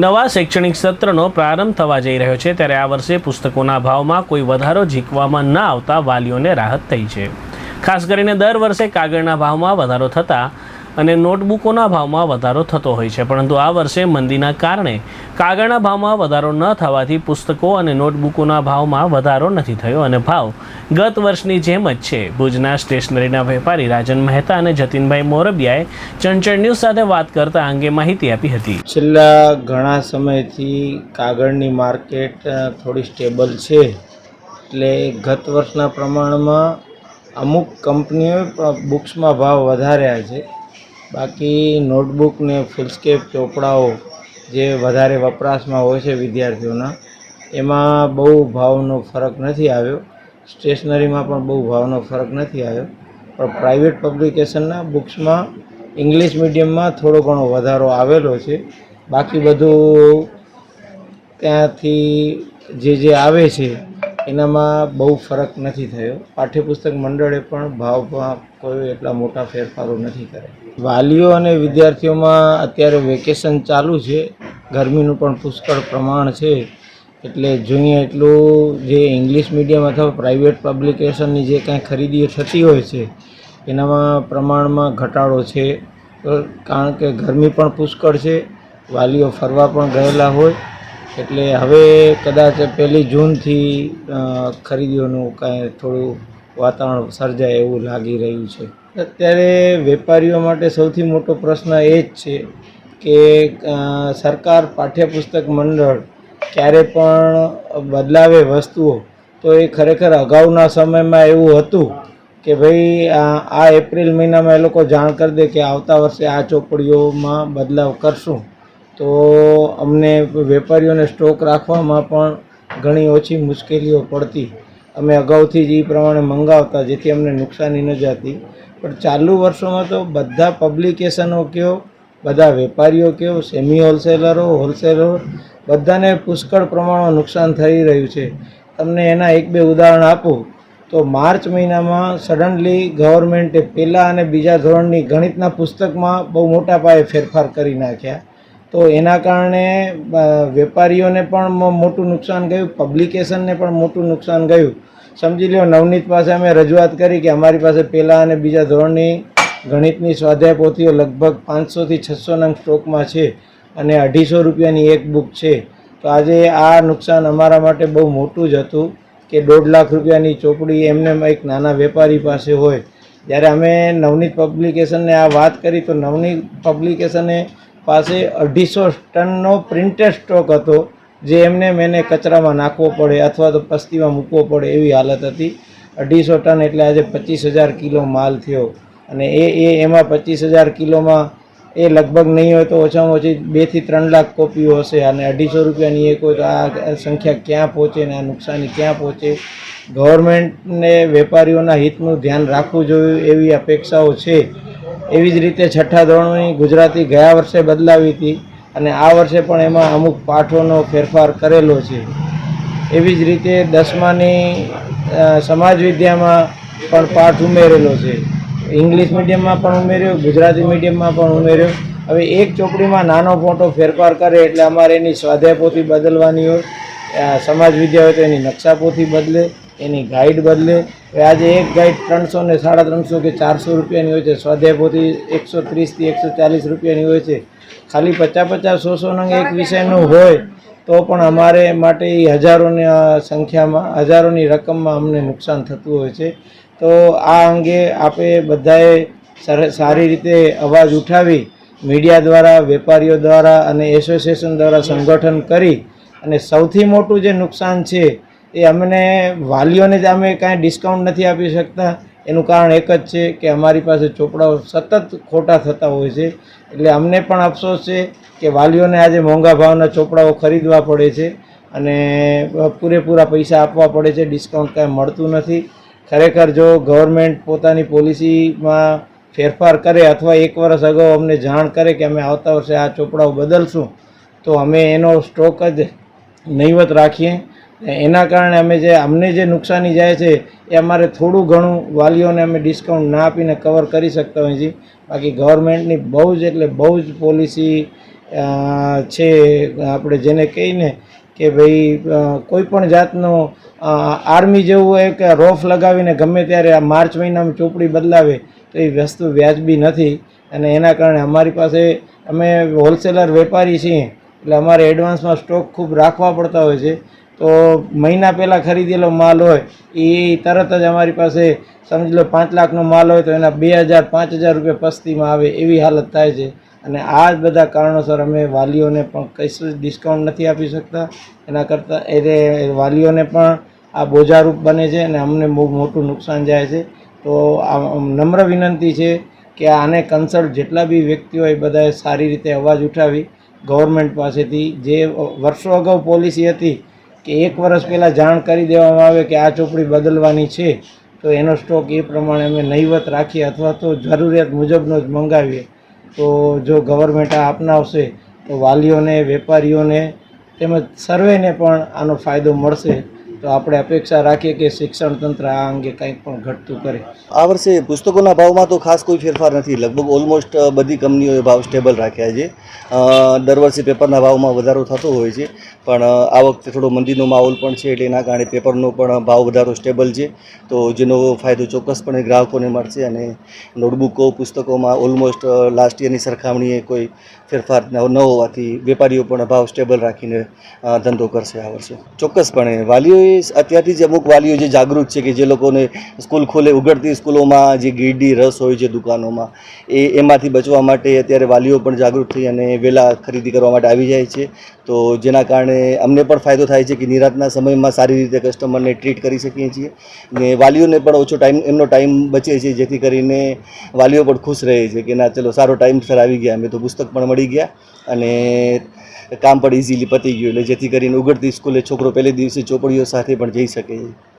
નવા શૈક્ષણિક સત્રનો પ્રારંભ થવા જઈ રહ્યો છે, ત્યારે આ વર્ષે પુસ્તકોના ભાવમાં કોઈ વધારો ઝીકવામાં ન આવતા વાલીઓને રાહત થઈ છે. ખાસ કરીને દર વર્ષે કાગળના ભાવમાં વધારો થતાં અને નોટબુકોના ભાવમાં વધારો થતો હોય છે. પરંતુ આ વર્ષે મંદીના કારણે કાગળના ભાવમાં વધારો ન થવાથી પુસ્તકો અને નોટબુકોના ભાવમાં વધારો નથી થયો અને ભાવ ગત વર્ષની જેમ જ છે. ભુજના સ્ટેશનરીના વેપારી રાજન મહેતા અને જતીનભાઈ મોરબિયાએ ચંચળ ન્યૂઝ સાથે વાત કરતા અંગે માહિતી આપી હતી. છેલ્લા ઘણા સમયથી કાગળની માર્કેટ થોડી સ્ટેબલ છે. એટલે ગત વર્ષના પ્રમાણમાં અમુક કંપનીઓએ બુક્સમાં ભાવ વધાર્યા છે. બાકી નોટબુક ને ફૂલસ્કેપ ચોપડાઓ જે વધારે વપરાશમાં હોય છે વિદ્યાર્થીઓના, એમાં બહુ ભાવનો ફરક નથી આવ્યો. સ્ટેશનરીમાં પણ બહુ ભાવનો ફરક નથી આવ્યો. પણ પ્રાઇવેટ પબ્લિકેશનના બુક્સમાં ઇંગ્લિશ મીડિયમમાં થોડો ઘણો વધારો આવેલો છે. બાકી બધું ત્યાંથી જે જે આવે છે એનામાં બહુ ફરક નથી થયો. પાઠ્યપુસ્તક મંડળે પણ ભાવમાં કોઈ એટલા મોટા ફેરફારો નથી કર્યા. વાલીઓ અને વિદ્યાર્થીઓમાં અત્યારે વેકેશન ચાલુ છે. ગરમીનું પણ પુષ્કળ પ્રમાણ છે. એટલે જોઈએ એટલું જે ઇંગ્લિશ મીડિયમ અથવા પ્રાઇવેટ પબ્લિકેશનની જે કાંઈ ખરીદીઓ થતી હોય છે, એનામાં પ્રમાણમાં ઘટાડો છે. કારણ કે ગરમી પણ પુષ્કળ છે. વાલીઓ ફરવા પણ ગયેલા હોય. એટલે હવે કદાચ પહેલી જૂનથી ખરીદીઓનું કાંઈ થોડું વાતાવરણ સર્જાય એવું લાગી રહ્યું છે. અત્યારે વેપારીઓ માટે સૌથી મોટો પ્રશ્ન એ જ છે કે સરકાર, પાઠ્યપુસ્તક મંડળ ક્યારે પણ બદલાવે વસ્તુઓ, તો એ ખરેખર અગાઉના સમયમાં એવું હતું કે ભાઈ આ એપ્રિલ મહિનામાં એ લોકો જાણ કરી દે કે આવતા વર્ષે આ ચોપડીઓમાં બદલાવ કરશું. તો અમને વેપારીઓને સ્ટોક રાખવામાં પણ ઘણી ઓછી મુશ્કેલીઓ પડતી. અમે અગાઉથી જ એ પ્રમાણે મંગાવતા, જેથી અમને નુકસાની ન જતી. પણ ચાલુ વર્ષોમાં તો બધા પબ્લિકેશનો કયો, બધા વેપારીઓ કયો સેમી હોલસેલરો હોલસેલરો બધાને પુષ્કળ પ્રમાણમાં નુકસાન થઈ રહ્યું છે. તમને એના એક બે ઉદાહરણ આપું. તો માર્ચ મહિનામાં સડનલી ગવર્મેન્ટે પહેલાં અને બીજા ધોરણની ગણિતના પુસ્તકમાં બહુ મોટા પાયે ફેરફાર કરી નાખ્યા. તો એના કારણે વેપારીઓને પણ મોટું નુકસાન ગયું પબ્લિકેશનને પણ મોટું નુકસાન ગયું. સમજી લો નવનીત પાસે અમે રજૂઆત કરી કે અમારી પાસે પહેલાં અને બીજા ધોરણની ગણિતની સ્વાધ્યાય પોથીઓ લગભગ પાંચસોથી છસો નંગ સ્ટોકમાં છે અને અઢીસો રૂપિયાની એક બુક છે. તો આજે આ નુકસાન અમારા માટે બહુ મોટું જ હતું કે દોઢ લાખ રૂપિયાની ચોપડી એમને એક નાના વેપારી પાસે હોય. જ્યારે અમે નવનીત પબ્લિકેશનને આ વાત કરી તો નવનીત પબ્લિકેશને પાસે અઢીસો ટનનો પ્રિન્ટેડ સ્ટોક હતો, જે એમને મેને કચરામાં નાખવો પડે અથવા તો પસ્તીમાં મૂકવો પડે એવી હાલત હતી. અઢીસો ટન એટલે આજે પચીસ હજાર કિલો માલ થયો અને એ એ એમાં પચીસ હજાર કિલોમાં એ લગભગ નહીં હોય તો ઓછામાં ઓછી બેથી ત્રણ લાખ કોપીઓ હશે અને અઢીસો રૂપિયાની એક હોય તો આ સંખ્યા ક્યાં પહોંચે ને આ નુકસાની ક્યાં પહોંચે? ગવર્મેન્ટને વેપારીઓના હિતનું ધ્યાન રાખવું જોઈએ એવી અપેક્ષાઓ છે. એવી જ રીતે છઠ્ઠા ધોરણની ગુજરાતી ગયા વર્ષે બદલાવી હતી અને આ વર્ષે પણ એમાં અમુક પાઠોનો ફેરફાર કરેલો છે. એવી જ રીતે દસમાની સમાજ વિદ્યામાં પણ પાઠ ઉમેરેલો છે. ઇંગ્લિશ મીડિયમમાં પણ ઉમેર્યો, ગુજરાતી મીડિયમમાં પણ ઉમેર્યો. હવે એક ચોપડીમાં નાનો મોટો ફેરફાર કરે એટલે અમારે એની સ્વાધ્યાય પોથી બદલવાની હોય સમાજ વિદ્યા હોય તો એની નકશા પોથી બદલે. એની ગાઈડ બદલે આજે એક ગાઈડ ત્રણસો ને સાડા ત્રણસો કે ચારસો રૂપિયાની હોય છે. સ્વાધ્યાય પોથી એકસો ત્રીસથી એકસો ચાલીસ રૂપિયાની હોય છે. ખાલી પચાસ પચાસ સો સો એક વિષયનું હોય, તો પણ અમારે માટે એ હજારોની સંખ્યામાં, હજારોની રકમમાં અમને નુકસાન થતું હોય છે. તો આ અંગે આપે બધાએ સારી રીતે અવાજ ઉઠાવી, મીડિયા દ્વારા, વેપારીઓ દ્વારા અને એસોસિએશન દ્વારા સંગઠન કરી અને સૌથી મોટું જે નુકસાન છે એ અમને વાલીઓને જ અમે કાંઈ ડિસ્કાઉન્ટ નથી આપી શકતા. એનું કારણ એક જ છે કે અમારી પાસે ચોપડાઓ સતત ખોટા થતા હોય છે. એટલે અમને પણ અફસોસ છે કે વાલીઓને આજે મોંઘા ભાવના ચોપડાઓ ખરીદવા પડે છે અને પૂરેપૂરા પૈસા આપવા પડે છે. ડિસ્કાઉન્ટ કાંઈ મળતું નથી. ખરેખર જો ગવર્મેન્ટ પોતાની પોલિસીમાં ફેરફાર કરે અથવા એક વર્ષ અગાઉ અમને જાણ કરે કે અમે આવતા વર્ષે આ ચોપડાઓ બદલશું, તો અમે એનો સ્ટોક જ નહીવત રાખીએ. એના કારણે અમે જે અમને જે નુકસાની જાય છે, એ અમારે થોડું ઘણું વાલીઓને અમે ડિસ્કાઉન્ટ ના આપીને કવર કરી શકતા હોઈએ છીએ. બાકી ગવર્મેન્ટની બહુ જ એટલે બહુ જ પોલિસી છે, આપણે જેને કહીને કે ભાઈ કોઈપણ કોઈ પણ જાતનો આર્મી જેવું હોય કે રોફ લગાવીને ગમે ત્યારે આ માર્ચ મહિનામાં ચોપડી બદલાવે, તો એ વસ્તુ વ્યાજબી નથી. અને એના કારણે અમારી પાસે અમે હોલસેલર વેપારી છીએ, એટલે અમારે એડવાન્સમાં સ્ટોક ખૂબ રાખવા પડતા હોય છે. તો મહિના પહેલાં ખરીદેલો માલ હોય, એ તરત જ અમારી પાસે સમજી લો પાંચ લાખનો માલ હોય તો એના બે હજાર, પાંચ હજાર રૂપિયા પસ્તીમાં આવે એવી હાલત થાય છે. અને આ જ બધા કારણોસર અમે વાલીઓને પણ કશું જ ડિસ્કાઉન્ટ નથી આપી શકતા. એના કરતાં એટલે વાલીઓને પણ આ બોજારૂપ બને છે અને અમને બહુ મોટું નુકસાન જાય છે. તો આ નમ્ર વિનંતી છે કે આને કન્સલ્ટ જેટલા બી વ્યક્તિઓ એ બધાએ સારી રીતે અવાજ ઉઠાવી. ગવર્મેન્ટ પાસેથી જે વર્ષો અગાઉ પોલિસી હતી કે એક વર્ષ પહેલાં જાણ કરી દેવામાં આવે કે આ ચોપડી બદલવાની છે, તો એનો સ્ટોક એ પ્રમાણે અમે નહીવત રાખીએ અથવા તો જરૂરિયાત મુજબનો જ મંગાવીએ. તો જો ગવર્મેન્ટ આ અપનાવશે, તો વાલીઓને, વેપારીઓને તેમજ સર્વેને પણ આનો ફાયદો મળશે. તો આપણે અપેક્ષા રાખીએ કે શિક્ષણ તંત્ર આ અંગે કંઈક પણ ઘટતું કરે. આ વર્ષે પુસ્તકોના ભાવમાં તો ખાસ કોઈ ફેરફાર નથી. લગભગ ઓલમોસ્ટ બધી કંપનીઓએ ભાવ સ્ટેબલ રાખ્યા છે. દર વર્ષે પેપરના ભાવમાં વધારો થતો હોય છે. પણ આ વખતે થોડો મંદીનો માહોલ પણ છે એટલે એના કારણે પેપરનો પણ ભાવ વધારો સ્ટેબલ છે. તો જેનો ફાયદો ચોક્કસપણે ગ્રાહકોને મળશે અને નોટબુકો, પુસ્તકોમાં ઓલમોસ્ટ લાસ્ટ યરની સરખામણીએ કોઈ ફેરફાર ન હોવાથી વેપારીઓ પણ ભાવ સ્ટેબલ રાખીને ધંધો કરશે આ વર્ષે. ચોક્કસપણે વાલીઓએ અત્યારથી જ અમુક વાલીઓ જે જાગૃત છે કે જે લોકોને સ્કૂલ ખોલે ઉગડતી સ્કૂલોમાં જે ગીરડી રસ હોય છે દુકાનોમાં, એ, એમાંથી બચવા માટે અત્યારે વાલીઓ પણ જાગૃત થઈ અને વહેલા ખરીદી કરવા માટે આવી જાય છે. તો જેના કારણે અમને પણ ફાયદો થાય છે કે નિરાતના સમયમાં સારી રીતે કસ્ટમરને ટ્રીટ કરી શકીએ છીએ ને વાલીઓને પણ ઓછો ટાઈમ, એમનો ટાઈમ બચે છે, જેથી કરીને વાલીઓ પણ ખુશ રહે છે કે ના, ચલો સારો ટાઈમ સર આવી ગયા, અમે તો પુસ્તક પણ મળી ગયા અને કામ પણ ઇઝીલી પતી ગયું. એટલે જેથી કરીને ઉગડતી સ્કૂલે છોકરો પહેલે દિવસે ચોપડીઓ સાથે પણ જઈ શકે.